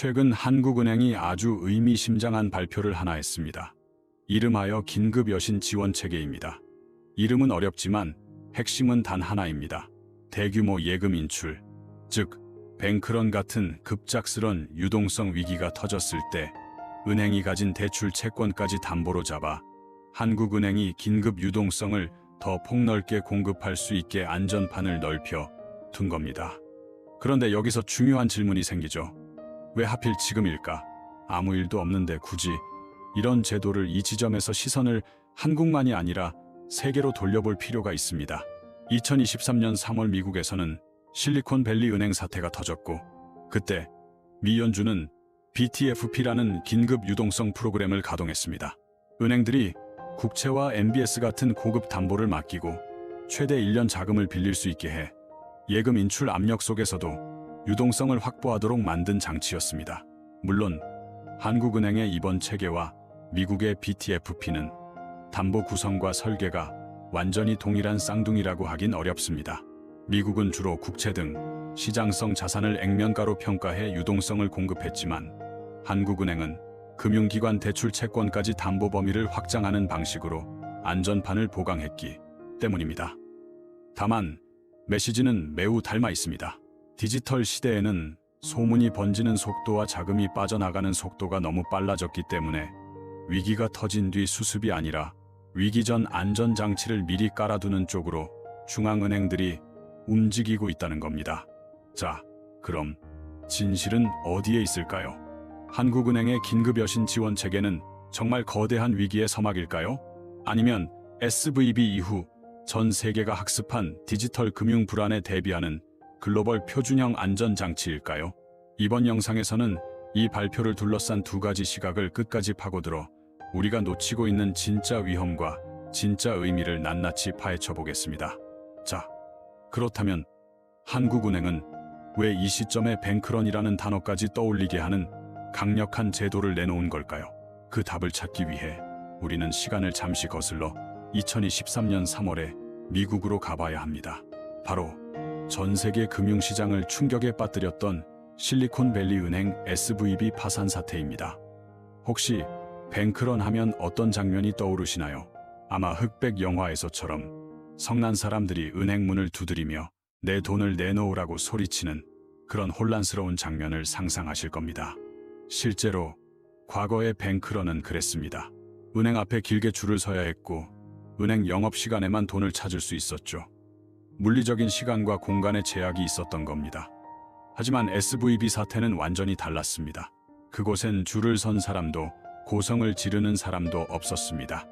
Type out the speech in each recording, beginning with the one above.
최근 한국은행이 아주 의미심장한 발표를 하나 했습니다. 이름하여 긴급 여신 지원 체계입니다. 이름은 어렵지만 핵심은 단 하나입니다. 대규모 예금 인출, 즉 뱅크런 같은 급작스런 유동성 위기가 터졌을 때 은행이 가진 대출 채권까지 담보로 잡아 한국은행이 긴급 유동성을 더 폭넓게 공급할 수 있게 안전판을 넓혀 둔 겁니다. 그런데 여기서 중요한 질문이 생기죠. 왜 하필 지금일까? 아무 일도 없는데 굳이 이런 제도를 이 지점에서 시선을 한국만이 아니라 세계로 돌려볼 필요가 있습니다. 2023년 3월 미국에서는 실리콘밸리 은행 사태가 터졌고 그때 미 연준은 BTFP라는 긴급 유동성 프로그램을 가동했습니다. 은행들이 국채와 MBS 같은 고급 담보를 맡기고 최대 1년 자금을 빌릴 수 있게 해 예금 인출 압력 속에서도 유동성을 확보하도록 만든 장치였습니다. 물론 한국은행의 이번 체계와 미국의 BTFP는 담보 구성과 설계가 완전히 동일한 쌍둥이라고 하긴 어렵습니다. 미국은 주로 국채 등 시장성 자산을 액면가로 평가해 유동성을 공급했지만 한국은행은 금융기관 대출 채권까지 담보 범위를 확장하는 방식으로 안전판을 보강했기 때문입니다. 다만 메시지는 매우 닮아 있습니다. 디지털 시대에는 소문이 번지는 속도와 자금이 빠져나가는 속도가 너무 빨라졌기 때문에 위기가 터진 뒤 수습이 아니라 위기 전 안전장치를 미리 깔아두는 쪽으로 중앙은행들이 움직이고 있다는 겁니다. 자, 그럼 진실은 어디에 있을까요? 한국은행의 긴급 여신 지원 체계는 정말 거대한 위기의 서막일까요? 아니면 SVB 이후 전 세계가 학습한 디지털 금융 불안에 대비하는 글로벌 표준형 안전장치일까요? 이번 영상에서는 이 발표를 둘러싼 두 가지 시각을 끝까지 파고들어 우리가 놓치고 있는 진짜 위험과 진짜 의미를 낱낱이 파헤쳐 보겠습니다. 자, 그렇다면 한국은행은 왜 이 시점에 뱅크런이라는 단어까지 떠올리게 하는 강력한 제도를 내놓은 걸까요? 그 답을 찾기 위해 우리는 시간을 잠시 거슬러 2023년 3월에 미국으로 가봐야 합니다. 바로 전 세계 금융시장을 충격에 빠뜨렸던 실리콘밸리 은행 SVB 파산 사태입니다. 혹시 뱅크런 하면 어떤 장면이 떠오르시나요? 아마 흑백 영화에서처럼 성난 사람들이 은행 문을 두드리며 내 돈을 내놓으라고 소리치는 그런 혼란스러운 장면을 상상하실 겁니다. 실제로 과거의 뱅크런은 그랬습니다. 은행 앞에 길게 줄을 서야 했고 은행 영업 시간에만 돈을 찾을 수 있었죠. 물리적인 시간과 공간의 제약이 있었던 겁니다. 하지만 SVB 사태는 완전히 달랐습니다. 그곳엔 줄을 선 사람도 고성을 지르는 사람도 없었습니다.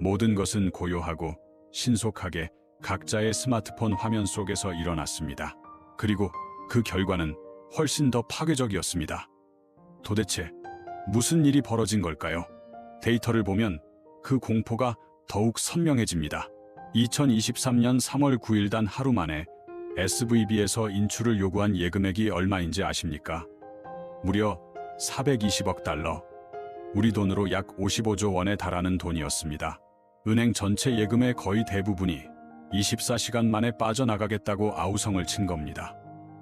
모든 것은 고요하고 신속하게 각자의 스마트폰 화면 속에서 일어났습니다. 그리고 그 결과는 훨씬 더 파괴적이었습니다. 도대체 무슨 일이 벌어진 걸까요? 데이터를 보면 그 공포가 더욱 선명해집니다. 2023년 3월 9일 단 하루 만에 SVB에서 인출을 요구한 예금액이 얼마인지 아십니까? 무려 420억 달러. 우리 돈으로 약 55조 원에 달하는 돈이었습니다. 은행 전체 예금의 거의 대부분이 24시간 만에 빠져나가겠다고 아우성을 친 겁니다.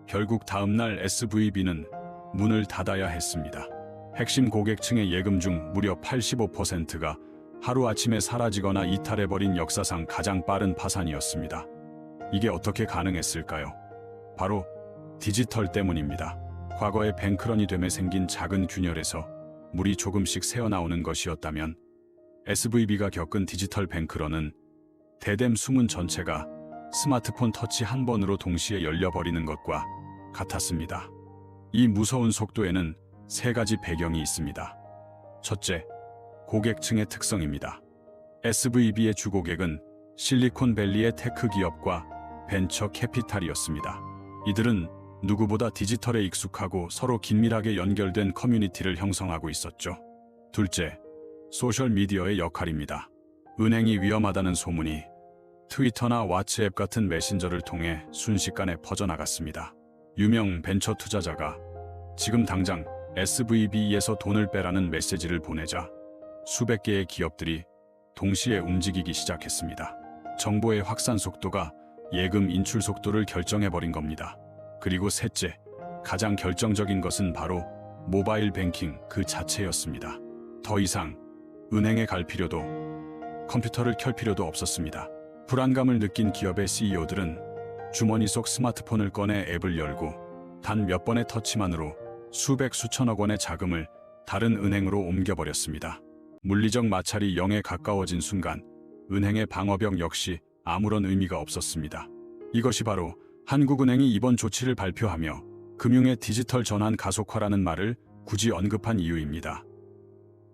결국 다음날 SVB는 문을 닫아야 했습니다. 핵심 고객층의 예금 중 무려 85%가 하루아침에 사라지거나 이탈해버린 역사상 가장 빠른 파산이었습니다. 이게 어떻게 가능했을까요? 바로 디지털 때문입니다. 과거에 뱅크런이 됨에 생긴 작은 균열에서 물이 조금씩 새어나오는 것이었다면 SVB가 겪은 디지털 뱅크런은 대댐 수문 전체가 스마트폰 터치 한 번으로 동시에 열려버리는 것과 같았습니다. 이 무서운 속도에는 세 가지 배경이 있습니다. 첫째, 고객층의 특성입니다. SVB의 주고객은 실리콘밸리의 테크 기업과 벤처 캐피탈이었습니다. 이들은 누구보다 디지털에 익숙하고 서로 긴밀하게 연결된 커뮤니티를 형성하고 있었죠. 둘째, 소셜미디어의 역할입니다. 은행이 위험하다는 소문이 트위터나 왓츠앱 같은 메신저를 통해 순식간에 퍼져나갔습니다. 유명 벤처 투자자가 지금 당장 SVB에서 돈을 빼라는 메시지를 보내자 수백 개의 기업들이 동시에 움직이기 시작했습니다. 정보의 확산 속도가 예금 인출 속도를 결정해버린 겁니다. 그리고 셋째, 가장 결정적인 것은 바로 모바일 뱅킹 그 자체였습니다. 더 이상 은행에 갈 필요도 컴퓨터를 켤 필요도 없었습니다. 불안감을 느낀 기업의 CEO들은 주머니 속 스마트폰을 꺼내 앱을 열고 단 몇 번의 터치만으로 수백 수천억 원의 자금을 다른 은행으로 옮겨버렸습니다. 물리적 마찰이 0에 가까워진 순간 은행의 방어벽 역시 아무런 의미가 없었습니다. 이것이 바로 한국은행이 이번 조치를 발표하며 금융의 디지털 전환 가속화라는 말을 굳이 언급한 이유입니다.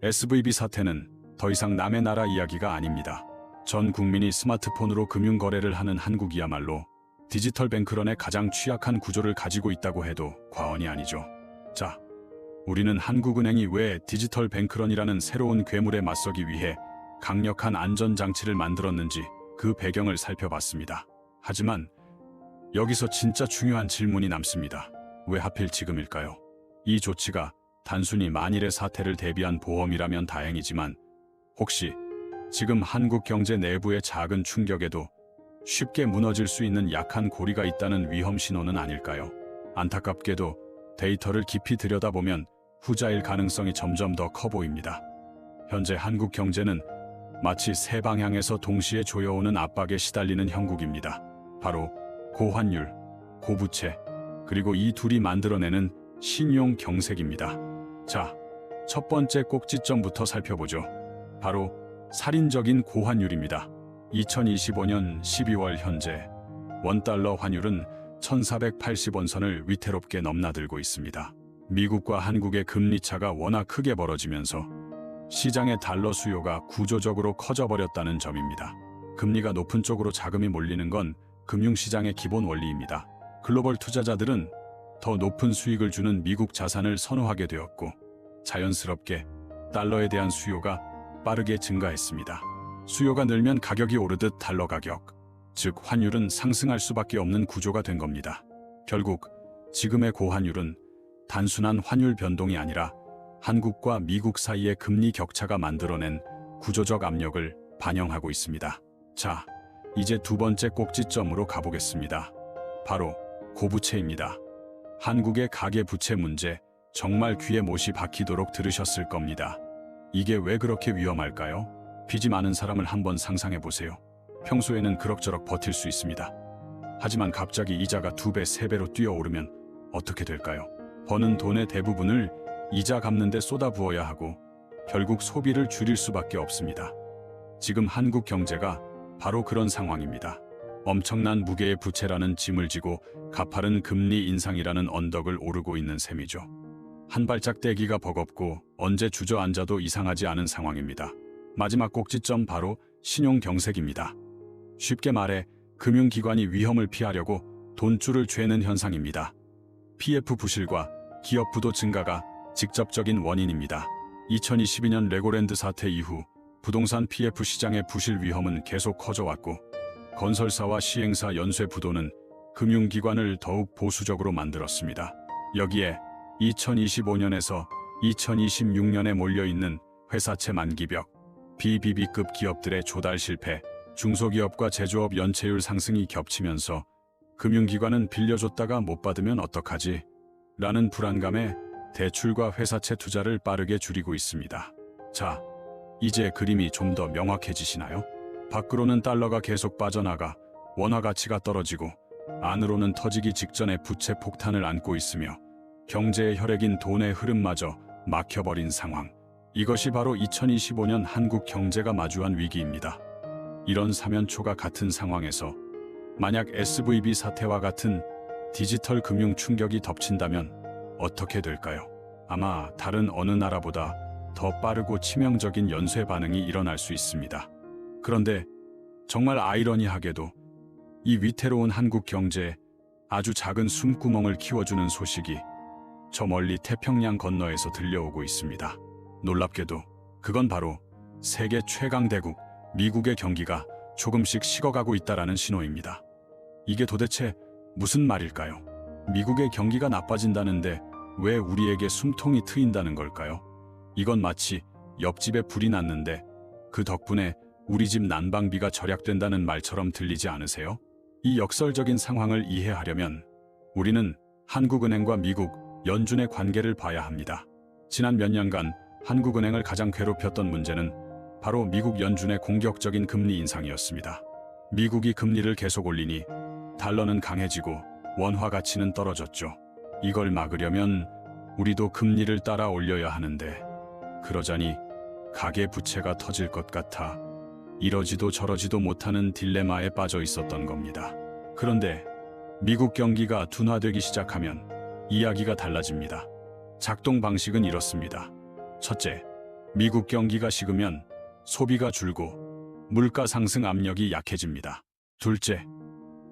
SVB 사태는 더 이상 남의 나라 이야기가 아닙니다. 전 국민이 스마트폰으로 금융 거래를 하는 한국이야말로 디지털 뱅크런의 가장 취약한 구조를 가지고 있다고 해도 과언이 아니죠. 자, 우리는 한국은행이 왜 디지털 뱅크런이라는 새로운 괴물에 맞서기 위해 강력한 안전장치를 만들었는지 그 배경을 살펴봤습니다. 하지만 여기서 진짜 중요한 질문이 남습니다. 왜 하필 지금일까요? 이 조치가 단순히 만일의 사태를 대비한 보험이라면 다행이지만 혹시 지금 한국 경제 내부의 작은 충격에도 쉽게 무너질 수 있는 약한 고리가 있다는 위험 신호는 아닐까요? 안타깝게도 데이터를 깊이 들여다보면 후자일 가능성이 점점 더 커 보입니다. 현재 한국 경제는 마치 세 방향에서 동시에 조여오는 압박에 시달리는 형국입니다. 바로 고환율, 고부채, 그리고 이 둘이 만들어내는 신용 경색입니다. 자, 첫 번째 꼭지점부터 살펴보죠. 바로 살인적인 고환율입니다. 2025년 12월 현재 원달러 환율은 1480원 선을 위태롭게 넘나들고 있습니다. 미국과 한국의 금리 차가 워낙 크게 벌어지면서 시장의 달러 수요가 구조적으로 커져버렸다는 점입니다. 금리가 높은 쪽으로 자금이 몰리는 건 금융시장의 기본 원리입니다. 글로벌 투자자들은 더 높은 수익을 주는 미국 자산을 선호하게 되었고 자연스럽게 달러에 대한 수요가 빠르게 증가했습니다. 수요가 늘면 가격이 오르듯 달러 가격, 즉 환율은 상승할 수밖에 없는 구조가 된 겁니다. 결국 지금의 고환율은 단순한 환율 변동이 아니라 한국과 미국 사이의 금리 격차가 만들어낸 구조적 압력을 반영하고 있습니다. 자, 이제 두 번째 꼭지점으로 가보겠습니다. 바로 고부채입니다. 한국의 가계 부채 문제 정말 귀에 못이 박히도록 들으셨을 겁니다. 이게 왜 그렇게 위험할까요? 빚이 많은 사람을 한번 상상해 보세요. 평소에는 그럭저럭 버틸 수 있습니다. 하지만 갑자기 이자가 두 배, 세 배로 뛰어오르면 어떻게 될까요? 버는 돈의 대부분을 이자 갚는 데 쏟아부어야 하고 결국 소비를 줄일 수밖에 없습니다. 지금 한국 경제가 바로 그런 상황입니다. 엄청난 무게의 부채라는 짐을 지고 가파른 금리 인상이라는 언덕을 오르고 있는 셈이죠. 한 발짝 떼기가 버겁고 언제 주저앉아도 이상하지 않은 상황입니다. 마지막 꼭지점 바로 신용 경색입니다. 쉽게 말해 금융기관이 위험을 피하려고 돈줄을 죄는 현상입니다. PF 부실과 기업 부도 증가가 직접적인 원인입니다. 2022년 레고랜드 사태 이후 부동산 PF 시장의 부실 위험은 계속 커져왔고 건설사와 시행사 연쇄 부도는 금융기관을 더욱 보수적으로 만들었습니다. 여기에 2025년에서 2026년에 몰려있는 회사채 만기벽, BBB급 기업들의 조달 실패, 중소기업과 제조업 연체율 상승이 겹치면서 금융기관은 빌려줬다가 못 받으면 어떡하지? 라는 불안감에 대출과 회사채 투자를 빠르게 줄이고 있습니다. 자, 이제 그림이 좀 더 명확해지시나요? 밖으로는 달러가 계속 빠져나가 원화 가치가 떨어지고 안으로는 터지기 직전에 부채 폭탄을 안고 있으며 경제의 혈액인 돈의 흐름마저 막혀버린 상황. 이것이 바로 2025년 한국 경제가 마주한 위기입니다. 이런 사면초가 같은 상황에서 만약 SVB 사태와 같은 디지털 금융 충격이 덮친다면 어떻게 될까요? 아마 다른 어느 나라보다 더 빠르고 치명적인 연쇄 반응이 일어날 수 있습니다. 그런데 정말 아이러니하게도 이 위태로운 한국 경제에 아주 작은 숨구멍을 키워주는 소식이 저 멀리 태평양 건너에서 들려오고 있습니다. 놀랍게도 그건 바로 세계 최강 대국 미국의 경기가 조금씩 식어가고 있다라는 신호입니다. 이게 도대체 무슨 말일까요? 미국의 경기가 나빠진다는데 왜 우리에게 숨통이 트인다는 걸까요? 이건 마치 옆집에 불이 났는데 그 덕분에 우리 집 난방비가 절약된다는 말처럼 들리지 않으세요? 이 역설적인 상황을 이해하려면 우리는 한국은행과 미국 연준의 관계를 봐야 합니다. 지난 몇 년간 한국은행을 가장 괴롭혔던 문제는 바로 미국 연준의 공격적인 금리 인상이었습니다. 미국이 금리를 계속 올리니 달러는 강해지고 원화 가치는 떨어졌죠. 이걸 막으려면 우리도 금리를 따라 올려야 하는데 그러자니 가계 부채가 터질 것 같아 이러지도 저러지도 못하는 딜레마에 빠져 있었던 겁니다. 그런데 미국 경기가 둔화되기 시작하면 이야기가 달라집니다. 작동 방식은 이렇습니다. 첫째, 미국 경기가 식으면 소비가 줄고 물가 상승 압력이 약해집니다. 둘째,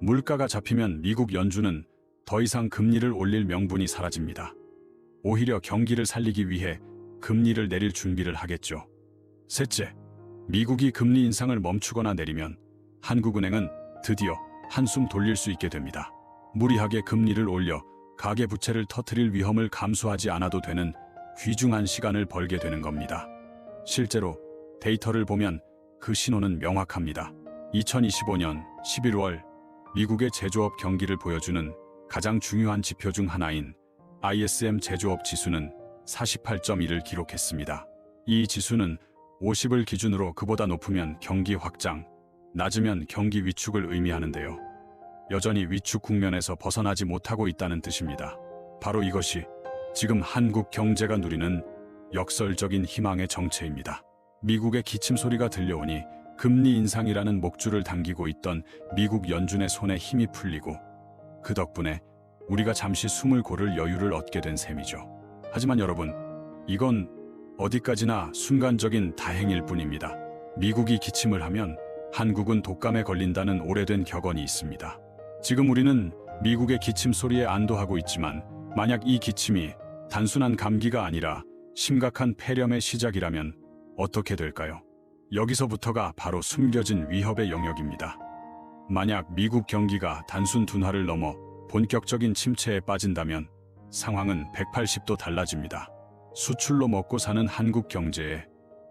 물가가 잡히면 미국 연준은 더 이상 금리를 올릴 명분이 사라집니다. 오히려 경기를 살리기 위해 금리를 내릴 준비를 하겠죠. 셋째, 미국이 금리 인상을 멈추거나 내리면 한국은행은 드디어 한숨 돌릴 수 있게 됩니다. 무리하게 금리를 올려 가계 부채를 터트릴 위험을 감수하지 않아도 되는 귀중한 시간을 벌게 되는 겁니다. 실제로 데이터를 보면 그 신호는 명확합니다. 2025년 11월 미국의 제조업 경기를 보여주는 가장 중요한 지표 중 하나인 ISM 제조업 지수는 48.1을 기록했습니다. 이 지수는 50을 기준으로 그보다 높으면 경기 확장, 낮으면 경기 위축을 의미하는데요. 여전히 위축 국면에서 벗어나지 못하고 있다는 뜻입니다. 바로 이것이 지금 한국 경제가 누리는 역설적인 희망의 정체입니다. 미국의 기침 소리가 들려오니 금리 인상이라는 목줄을 당기고 있던 미국 연준의 손에 힘이 풀리고 그 덕분에 우리가 잠시 숨을 고를 여유를 얻게 된 셈이죠. 하지만 여러분, 이건 어디까지나 순간적인 다행일 뿐입니다. 미국이 기침을 하면 한국은 독감에 걸린다는 오래된 격언이 있습니다. 지금 우리는 미국의 기침 소리에 안도하고 있지만 만약 이 기침이 단순한 감기가 아니라 심각한 폐렴의 시작이라면 어떻게 될까요? 여기서부터가 바로 숨겨진 위협의 영역입니다. 만약 미국 경기가 단순 둔화를 넘어 본격적인 침체에 빠진다면 상황은 180도 달라집니다. 수출로 먹고 사는 한국 경제에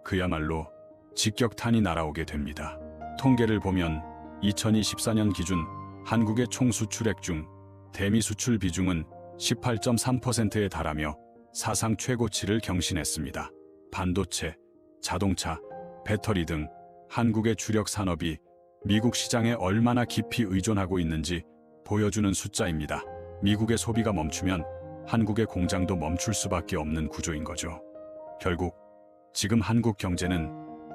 그야말로 직격탄이 날아오게 됩니다. 통계를 보면 2024년 기준 한국의 총 수출액 중 대미 수출 비중은 18.3%에 달하며 사상 최고치를 경신했습니다. 반도체, 자동차, 배터리 등 한국의 주력 산업이 미국 시장에 얼마나 깊이 의존하고 있는지 보여주는 숫자입니다. 미국의 소비가 멈추면 한국의 공장도 멈출 수밖에 없는 구조인 거죠. 결국 지금 한국 경제는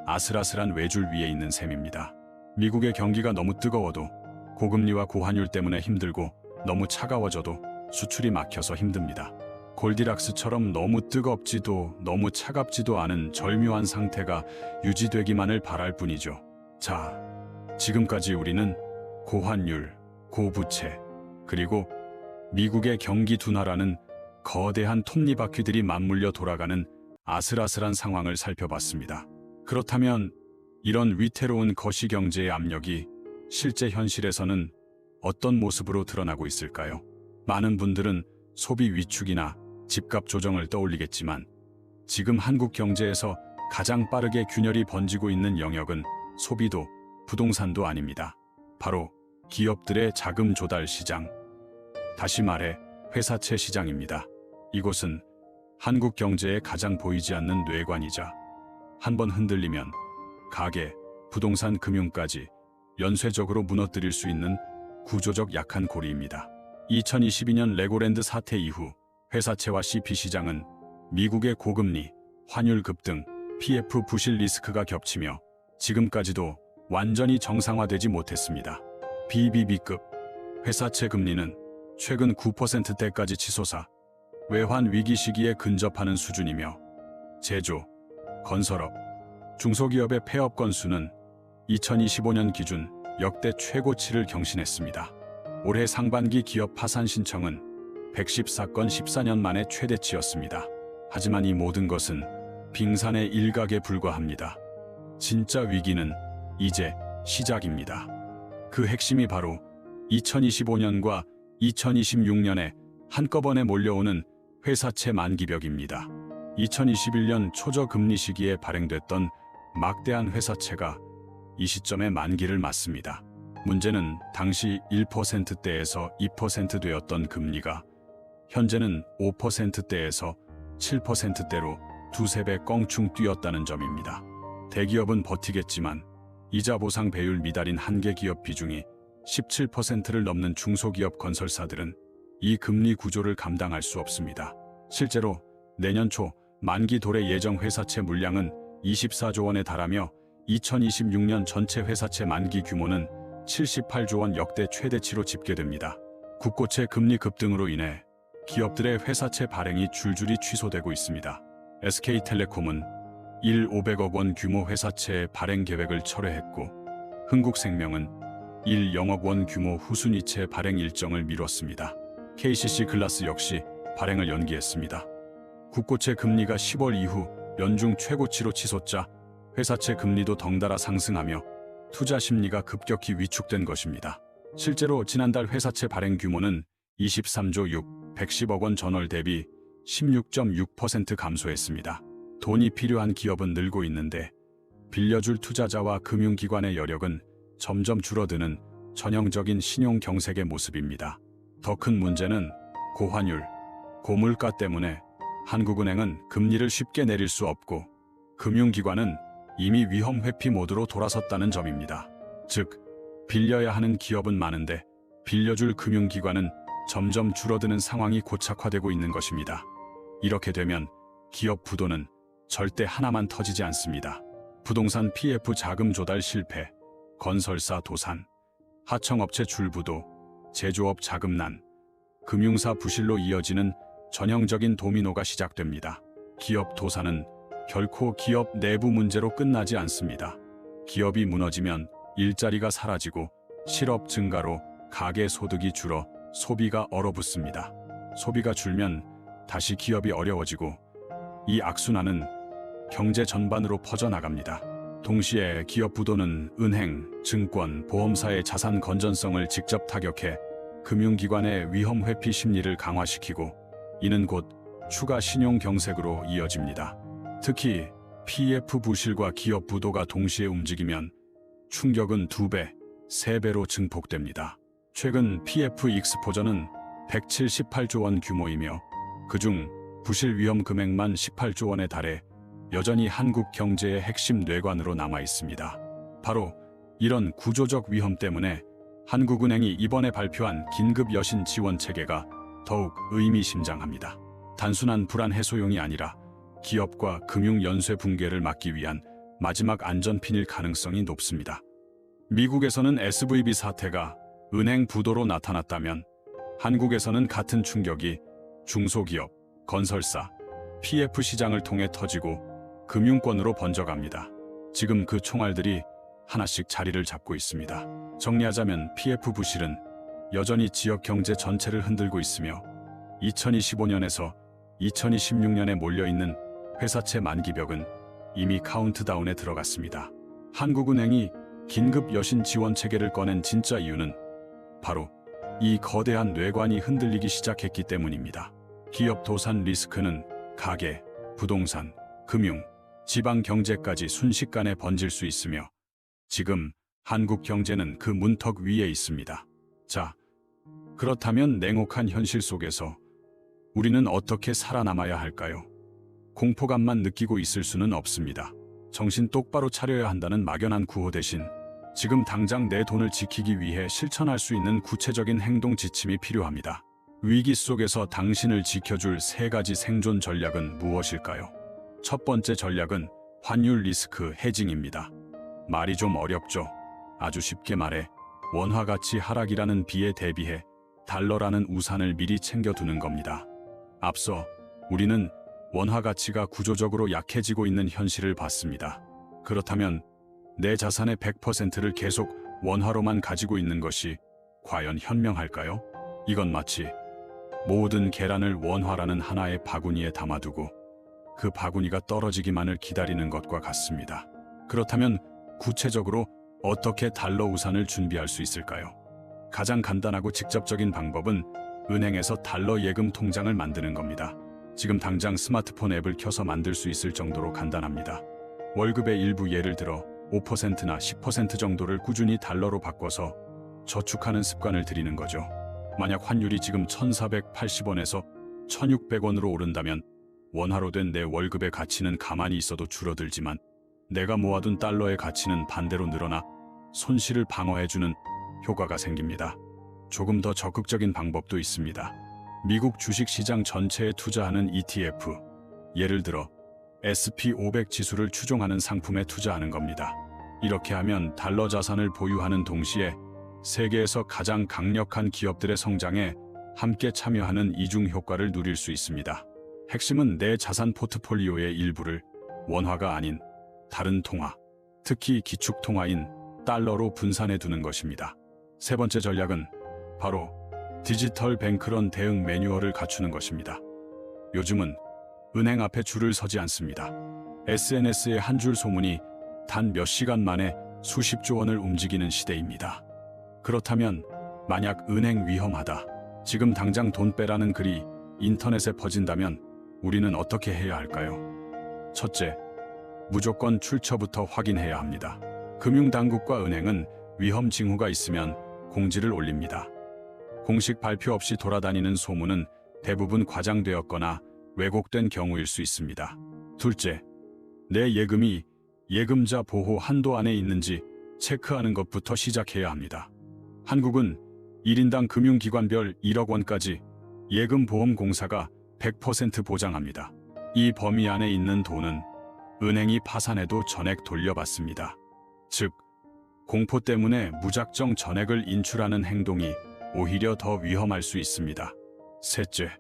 아슬아슬한 외줄 위에 있는 셈입니다. 미국의 경기가 너무 뜨거워도 고금리와 고환율 때문에 힘들고 너무 차가워져도 수출이 막혀서 힘듭니다. 골디락스처럼 너무 뜨겁지도 너무 차갑지도 않은 절묘한 상태가 유지되기만을 바랄 뿐이죠. 자, 지금까지 우리는 고환율, 고부채, 그리고 미국의 경기 둔화라는 거대한 톱니바퀴들이 맞물려 돌아가는 아슬아슬한 상황을 살펴봤습니다. 그렇다면 이런 위태로운 거시경제의 압력이 실제 현실에서는 어떤 모습으로 드러나고 있을까요? 많은 분들은 소비 위축이나 집값 조정을 떠올리겠지만 지금 한국 경제에서 가장 빠르게 균열이 번지고 있는 영역은 소비도 부동산도 아닙니다. 바로 기업들의 자금 조달 시장. 다시 말해 회사채 시장입니다. 이곳은 한국 경제에 가장 보이지 않는 뇌관이자 한 번 흔들리면 가계, 부동산 금융까지 연쇄적으로 무너뜨릴 수 있는 구조적 약한 고리입니다. 2022년 레고랜드 사태 이후 회사채와 CP 시장은 미국의 고금리, 환율 급등, PF 부실 리스크가 겹치며 지금까지도 완전히 정상화되지 못했습니다. BBB급 회사채 금리는 최근 9%대까지 치솟아 외환 위기 시기에 근접하는 수준이며 제조, 건설업, 중소기업의 폐업 건수는 2025년 기준 역대 최고치를 경신했습니다. 올해 상반기 기업 파산 신청은 114건 14년 만에 최대치였습니다. 하지만 이 모든 것은 빙산의 일각에 불과합니다. 진짜 위기는 이제 시작입니다. 그 핵심이 바로 2025년과 2026년에 한꺼번에 몰려오는 회사채 만기벽입니다. 2021년 초저금리 시기에 발행됐던 막대한 회사채가 이 시점에 만기를 맞습니다. 문제는 당시 1%대에서 2% 되었던 금리가 현재는 5%대에서 7%대로 두세 배 껑충 뛰었다는 점입니다. 대기업은 버티겠지만 이자 보상 배율 미달인 한계 기업 비중이 17%를 넘는 중소기업 건설사들은 이 금리 구조를 감당할 수 없습니다. 실제로 내년 초 만기 도래 예정 회사채 물량은 24조 원에 달하며 2026년 전체 회사채 만기 규모는 78조 원 역대 최대치로 집계됩니다. 국고채 금리 급등으로 인해 기업들의 회사채 발행이 줄줄이 취소되고 있습니다. SK텔레콤은 1 500억 원 규모 회사채 발행 계획을 철회했고 흥국생명은 1 0억 원 규모 후순위채 발행 일정을 미뤘습니다. KCC 글라스 역시 발행을 연기했습니다. 국고채 금리가 10월 이후 연중 최고치로 치솟자 회사채 금리도 덩달아 상승하며 투자 심리가 급격히 위축된 것입니다. 실제로 지난달 회사채 발행 규모는 23조 6, 110억 원 전월 대비 16.6% 감소했습니다. 돈이 필요한 기업은 늘고 있는데 빌려줄 투자자와 금융기관의 여력은 점점 줄어드는 전형적인 신용 경색의 모습입니다. 더 큰 문제는 고환율, 고물가 때문에 한국은행은 금리를 쉽게 내릴 수 없고 금융기관은 이미 위험 회피 모드로 돌아섰다는 점입니다. 즉, 빌려야 하는 기업은 많은데 빌려줄 금융기관은 점점 줄어드는 상황이 고착화되고 있는 것입니다. 이렇게 되면 기업 부도는 절대 하나만 터지지 않습니다. 부동산 PF 자금 조달 실패, 건설사 도산, 하청업체 줄부도, 제조업 자금난, 금융사 부실로 이어지는 전형적인 도미노가 시작됩니다. 기업 도산은 결코 기업 내부 문제로 끝나지 않습니다. 기업이 무너지면 일자리가 사라지고 실업 증가로 가계 소득이 줄어 소비가 얼어붙습니다. 소비가 줄면 다시 기업이 어려워지고 이 악순환은 경제 전반으로 퍼져나갑니다. 동시에 기업 부도는 은행, 증권, 보험사의 자산 건전성을 직접 타격해 금융기관의 위험 회피 심리를 강화시키고 이는 곧 추가 신용 경색으로 이어집니다. 특히 PF 부실과 기업 부도가 동시에 움직이면 충격은 두 배, 세 배로 증폭됩니다. 최근 PF 익스포저는 178조 원 규모이며 그중 부실 위험 금액만 18조 원에 달해 여전히 한국 경제의 핵심 뇌관으로 남아 있습니다. 바로 이런 구조적 위험 때문에 한국은행이 이번에 발표한 긴급 여신 지원 체계가 더욱 의미심장합니다. 단순한 불안 해소용이 아니라 기업과 금융 연쇄 붕괴를 막기 위한 마지막 안전핀일 가능성이 높습니다. 미국에서는 SVB 사태가 은행 부도로 나타났다면 한국에서는 같은 충격이 중소기업, 건설사, PF 시장을 통해 터지고 금융권으로 번져갑니다. 지금 그 총알들이 하나씩 자리를 잡고 있습니다. 정리하자면 PF 부실은 여전히 지역 경제 전체를 흔들고 있으며 2025년에서 2026년에 몰려있는 회사채 만기벽은 이미 카운트다운에 들어갔습니다. 한국은행이 긴급 여신 지원 체계를 꺼낸 진짜 이유는 바로 이 거대한 뇌관이 흔들리기 시작했기 때문입니다. 기업 도산 리스크는 가계, 부동산, 금융, 지방 경제까지 순식간에 번질 수 있으며 지금 한국 경제는 그 문턱 위에 있습니다. 자, 그렇다면 냉혹한 현실 속에서 우리는 어떻게 살아남아야 할까요? 공포감만 느끼고 있을 수는 없습니다. 정신 똑바로 차려야 한다는 막연한 구호 대신 지금 당장 내 돈을 지키기 위해 실천할 수 있는 구체적인 행동 지침이 필요합니다. 위기 속에서 당신을 지켜줄 세 가지 생존 전략은 무엇일까요? 첫 번째 전략은 환율 리스크 해징입니다. 말이 좀 어렵죠. 아주 쉽게 말해 원화 가치 하락이라는 비에 대비해 달러라는 우산을 미리 챙겨두는 겁니다. 앞서 우리는 원화 가치가 구조적으로 약해지고 있는 현실을 봤습니다. 그렇다면 내 자산의 100%를 계속 원화로만 가지고 있는 것이 과연 현명할까요? 이건 마치 모든 계란을 원화라는 하나의 바구니에 담아두고 그 바구니가 떨어지기만을 기다리는 것과 같습니다. 그렇다면 구체적으로 어떻게 달러 우산을 준비할 수 있을까요? 가장 간단하고 직접적인 방법은 은행에서 달러 예금 통장을 만드는 겁니다. 지금 당장 스마트폰 앱을 켜서 만들 수 있을 정도로 간단합니다. 월급의 일부 예를 들어 5%나 10% 정도를 꾸준히 달러로 바꿔서 저축하는 습관을 들이는 거죠. 만약 환율이 지금 1480원에서 1600원으로 오른다면 원화로 된 내 월급의 가치는 가만히 있어도 줄어들지만 내가 모아둔 달러의 가치는 반대로 늘어나 손실을 방어해주는 효과가 생깁니다. 조금 더 적극적인 방법도 있습니다. 미국 주식시장 전체에 투자하는 ETF, 예를 들어 SP500 지수를 추종하는 상품에 투자하는 겁니다. 이렇게 하면 달러 자산을 보유하는 동시에 세계에서 가장 강력한 기업들의 성장에 함께 참여하는 이중 효과를 누릴 수 있습니다. 핵심은 내 자산 포트폴리오의 일부를 원화가 아닌 다른 통화, 특히 기축 통화인 달러로 분산해 두는 것입니다. 세 번째 전략은 바로 디지털 뱅크런 대응 매뉴얼을 갖추는 것입니다. 요즘은 은행 앞에 줄을 서지 않습니다. SNS의 한 줄 소문이 단 몇 시간 만에 수십조 원을 움직이는 시대입니다. 그렇다면 만약 은행 위험하다, 지금 당장 돈 빼라는 글이 인터넷에 퍼진다면 우리는 어떻게 해야 할까요? 첫째, 무조건 출처부터 확인해야 합니다. 금융당국과 은행은 위험 징후가 있으면 공지를 올립니다. 공식 발표 없이 돌아다니는 소문은 대부분 과장되었거나 왜곡된 경우일 수 있습니다. 둘째, 내 예금이 예금자 보호 한도 안에 있는지 체크하는 것부터 시작해야 합니다. 한국은 1인당 금융기관별 1억 원까지 예금보험공사가 100% 보장합니다. 이 범위 안에 있는 돈은 은행이 파산해도 전액 돌려받습니다. 즉, 공포 때문에 무작정 전액을 인출하는 행동이 오히려 더 위험할 수 있습니다. 셋째,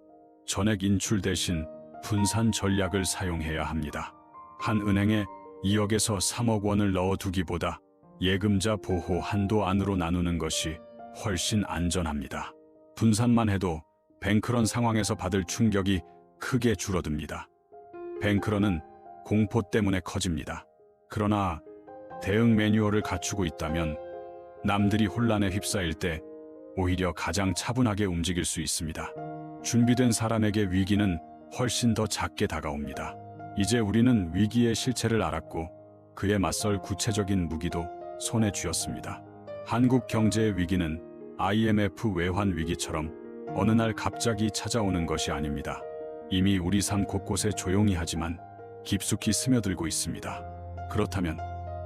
전액 인출 대신 분산 전략을 사용해야 합니다. 한 은행에 2억에서 3억 원을 넣어두기보다 예금자 보호 한도 안으로 나누는 것이 훨씬 안전합니다. 분산만 해도 뱅크런 상황에서 받을 충격이 크게 줄어듭니다. 뱅크런은 공포 때문에 커집니다. 그러나 대응 매뉴얼을 갖추고 있다면 남들이 혼란에 휩싸일 때 오히려 가장 차분하게 움직일 수 있습니다. 준비된 사람에게 위기는 훨씬 더 작게 다가옵니다. 이제 우리는 위기의 실체를 알았고 그에 맞설 구체적인 무기도 손에 쥐었습니다. 한국 경제의 위기는 IMF 외환 위기처럼 어느 날 갑자기 찾아오는 것이 아닙니다. 이미 우리 삶 곳곳에 조용히 하지만 깊숙이 스며들고 있습니다. 그렇다면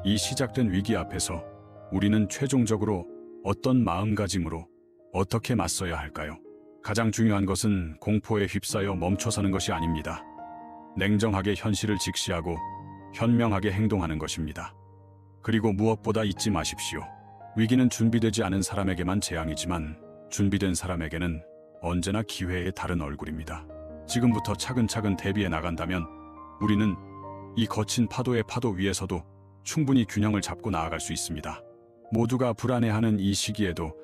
이 시작된 위기 앞에서 우리는 최종적으로 어떤 마음가짐으로 어떻게 맞서야 할까요? 가장 중요한 것은 공포에 휩싸여 멈춰서는 것이 아닙니다. 냉정하게 현실을 직시하고 현명하게 행동하는 것입니다. 그리고 무엇보다 잊지 마십시오. 위기는 준비되지 않은 사람에게만 재앙이지만 준비된 사람에게는 언제나 기회의 다른 얼굴입니다. 지금부터 차근차근 대비해 나간다면 우리는 이 거친 파도의 파도 위에서도 충분히 균형을 잡고 나아갈 수 있습니다. 모두가 불안해하는 이 시기에도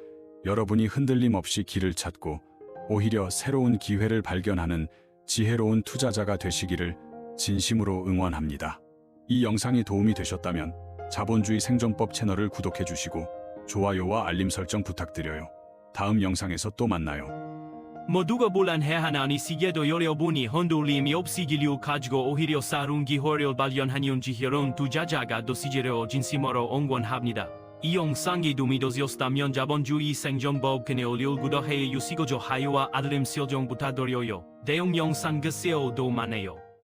여러분이 흔들림 없이 길을 찾고 오히려 새로운 기회를 발견하는 지혜로운 투자자가 되시기를 진심으로 응원합니다. 이 영상이 도움이 되셨다면 자본주의 생존법 채널을 구독해 주시고 좋아요와 알림 설정 부탁드려요. 다음 영상에서 또 만나요. 모두가 불안해하나니 시계도 여러분이 흔들림이 없으기를 가지고 오히려 사룬 기회를 발견하는지 이런 투자자가 되시기를 진심으로 응원합니다. 이 영상이 도움이 되셨다면 자본주의 생존법 채널을 구독해 주시고 좋아요와 알림 설정 부탁드려요. 대응 영상 그세요 도만해요.